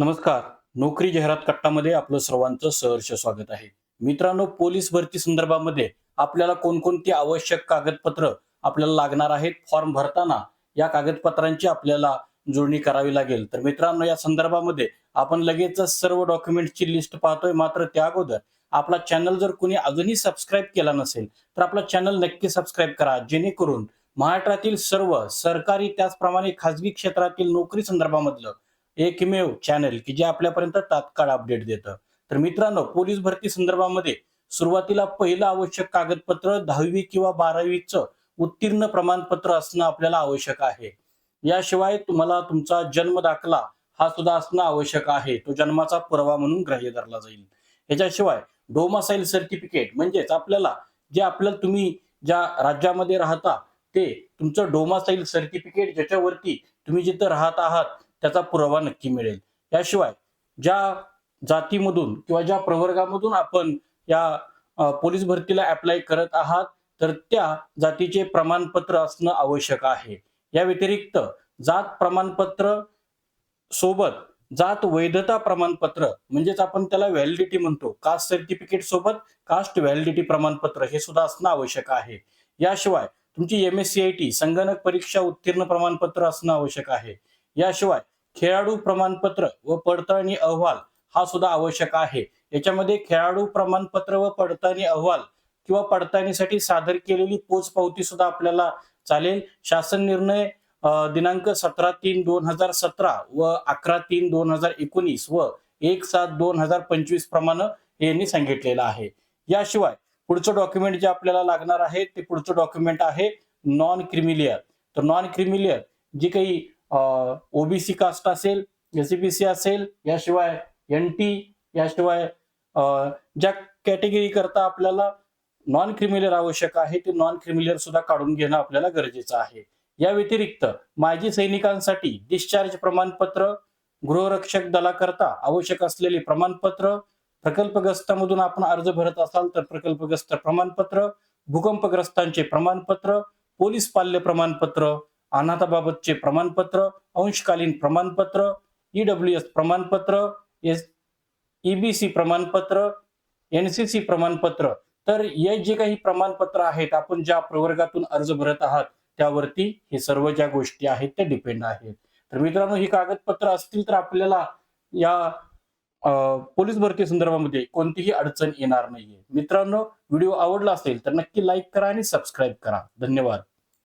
नमस्कार. नोकरी जाहिरात कट्टामध्ये आपलं सर्वांचं सहर्ष स्वागत आहे. मित्रांनो पोलीस भरती संदर्भामध्ये आपल्याला कोणकोणती आवश्यक कागदपत्र आपल्याला लागणार आहेत फॉर्म भरताना या कागदपत्रांची आपल्याला जुळणी करावी लागेल. तर मित्रांनो या संदर्भामध्ये आपण लगेच सर्व डॉक्युमेंटची लिस्ट पाहतोय. मात्र त्या अगोदर आपला चॅनल जर कोणी अजूनही सबस्क्राईब केला नसेल तर आपला चॅनल नक्की सबस्क्राईब करा. जेणेकरून महाराष्ट्रातील सर्व सरकारी त्याचप्रमाणे खाजगी क्षेत्रातील नोकरी संदर्भामधलं एकमेव चॅनल की जे आपल्यापर्यंत तात्काळ अपडेट देतं. तर मित्रांनो पोलीस भरती संदर्भामध्ये सुरुवातीला पहिलं आवश्यक कागदपत्र दहावी किंवा बारावीचं उत्तीर्ण प्रमाणपत्र असणं आपल्याला आवश्यक आहे. याशिवाय तुम्हाला तुमचा जन्म दाखला हा सुद्धा असणं आवश्यक आहे. तो जन्माचा पुरावा म्हणून ग्राह्य धरला जाईल. याच्याशिवाय डोमासाईल सर्टिफिकेट म्हणजेच आपल्याला जे आपल्याला तुम्ही ज्या राज्यामध्ये राहता ते तुमचं डोमासाईल सर्टिफिकेट ज्याच्यावरती तुम्ही जिथं राहत आहात त्याचा पुरावा नक्की मिळेल. याशिवाय ज्या जातीमधून किंवा ज्या प्रवर्गामधून आपण या पोलीस भरतीला अप्लाय करत आहात तर त्या जातीचे प्रमाणपत्र असणं आवश्यक आहे. या व्यतिरिक्त जात प्रमाणपत्र सोबत जात वैधता प्रमाणपत्र म्हणजेच आपण त्याला व्हॅलिडिटी म्हणतो कास्ट सर्टिफिकेट सोबत कास्ट व्हॅलिडिटी प्रमाणपत्र हे सुद्धा असणं आवश्यक आहे. याशिवाय तुमची M S C I T संगणक परीक्षा उत्तीर्ण प्रमाणपत्र असणं आवश्यक आहे. याशिवाय खेळाडू प्रमाणपत्र व पडताळणी अहवाल हा सुद्धा आवश्यक आहे. याच्यामध्ये खेळाडू प्रमाणपत्र व पडताळणी अहवाल किंवा पडताळणीसाठी सादर केलेली पोचपावती सुद्धा आपल्याला चालेल. शासन निर्णय दिनांक सतरा तीन दोन हजार सतरा व अकरा तीन दोन हजार एकोणीस व एक सात दोन हजार पंचवीस प्रमाणे यांनी सांगितलेलं आहे. याशिवाय पुढचं डॉक्युमेंट जे आपल्याला लागणार आहे ते पुढचं डॉक्युमेंट आहे नॉन क्रिमिलियर तर नॉन क्रिमिलियर जी काही ओबीसी कास्ट असेल एसीबीसी असेल याशिवाय एन टी याशिवाय ज्या कॅटेगरी करता आपल्याला नॉन क्रिमिलर आवश्यक आहे ते नॉन क्रिमिलर सुद्धा काढून घेणं आपल्याला गरजेचं आहे. या व्यतिरिक्त माजी सैनिकांसाठी डिस्चार्ज प्रमाणपत्र गृहरक्षक दलाकरता आवश्यक असलेले प्रमाणपत्र प्रकल्पग्रस्तामधून आपण अर्ज भरत असाल तर प्रकल्पग्रस्त प्रमाणपत्र भूकंपग्रस्तांचे प्रमाणपत्र पोलीस पाल्य प्रमाणपत्र अनाथाबाबतचे प्रमाणपत्र अंशकालीन प्रमाणपत्र ईडब्ल्यू एस प्रमाणपत्र एस ईबीसी प्रमाणपत्र एन सी सी प्रमाणपत्र. तर हे जे काही प्रमाणपत्र आहेत आपण ज्या प्रवर्गातून अर्ज भरत आहात त्यावरती हे सर्व ज्या गोष्टी आहेत त्या डिपेंड आहेत. तर मित्रांनो ही कागदपत्र असतील तर आपल्याला या पोलीस भरती संदर्भामध्ये कोणतीही अडचण येणार नाहीये. मित्रांनो व्हिडिओ आवडला असेल तर नक्की लाईक करा आणि सबस्क्राईब करा. धन्यवाद.